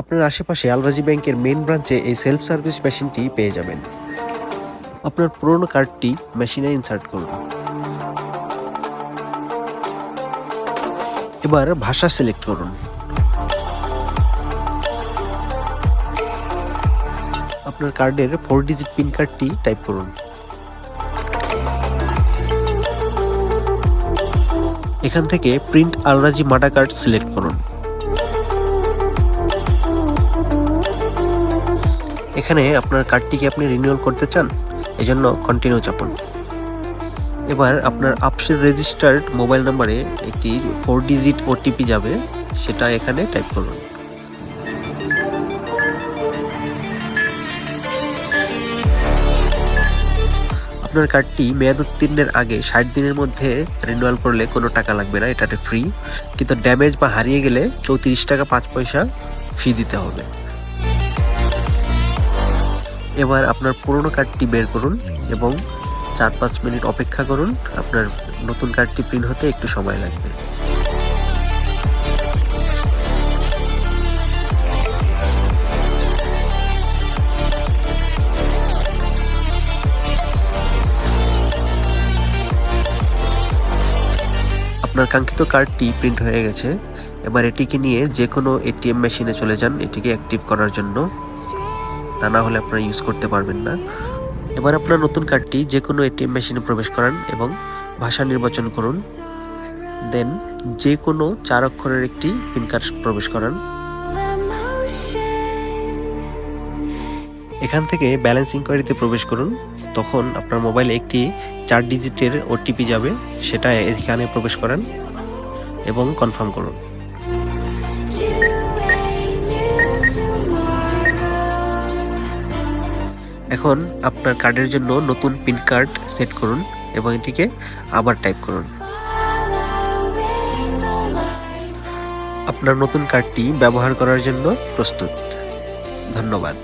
আপনার আশেপাশে আলরাজি ব্যাংকের মেন ব্রাঞ্চে এই সেলফ সার্ভিস মেশিনটি পেয়ে যাবেন। আপনার পুরনো কার্ডটি মেশিনে ইনসার্ট করুন। এবার ভাষা সিলেক্ট করুন। আপনার কার্ডের ফোর ডিজিট পিন কার্ডটি টাইপ করুন। এখান থেকে প্রিন্ট আলরাজি মাটা কার্ড সিলেক্ট করুন। এখানে আপনার কার্ডটিকে আপনি রিনিউয়াল করতে চান, এজন্য কন্টিনিউ চাপুন। এবার আপনার আপসের রেজিস্টার্ড মোবাইল নাম্বারে একটি ফোর ডিজিট ওটিপি যাবে, সেটা এখানে টাইপ করুন। আপনার কার্ডটি মেয়াদ উত্তীর্ণের আগে ষাট দিনের মধ্যে রিনিউয়াল করলে কোনো টাকা লাগবে না, এটাতে ফ্রি কিন্তু ড্যামেজ বা হারিয়ে গেলে চৌত্রিশ টাকা পাঁচ পয়সা ফি দিতে হবে। এবার আপনার পুরনো কার্ডটি বের করুন এবং চার পাঁচ মিনিট অপেক্ষা করুন। আপনার নতুন কার্ডটি প্রিন্ট হতে একটু সময় লাগবে। আপনার কাঙ্ক্ষিত কার্ডটি প্রিন্ট হয়ে গেছে। এবার এটিকে নিয়ে যে কোনো এটিএম মেশিনে চলে যান। এটিকে অ্যাক্টিভ করার জন্য। তা না হলে আপনারা ইউজ করতে পারবেন না। এবার আপনার নতুন কার্ডটি যে কোনো এটিএম মেশিনে প্রবেশ করান এবং ভাষা নির্বাচন করুন। দেন যে কোনো চার অক্ষরের একটি পিন কার্ড প্রবেশ করান। এখান থেকে ব্যালেন্স ইনকোয়ারিতে প্রবেশ করুন। তখন আপনার মোবাইলে একটি চার ডিজিটের ওটিপি যাবে, সেটা এখানে প্রবেশ করান এবং কনফার্ম করুন। এখন আপনার কার্ডের জন্য নতুন পিন কার্ড সেট করুন এবং এটিকে আবার টাইপ করুন। আপনার নতুন কার্ডটি ব্যবহার করার জন্য প্রস্তুত। ধন্যবাদ।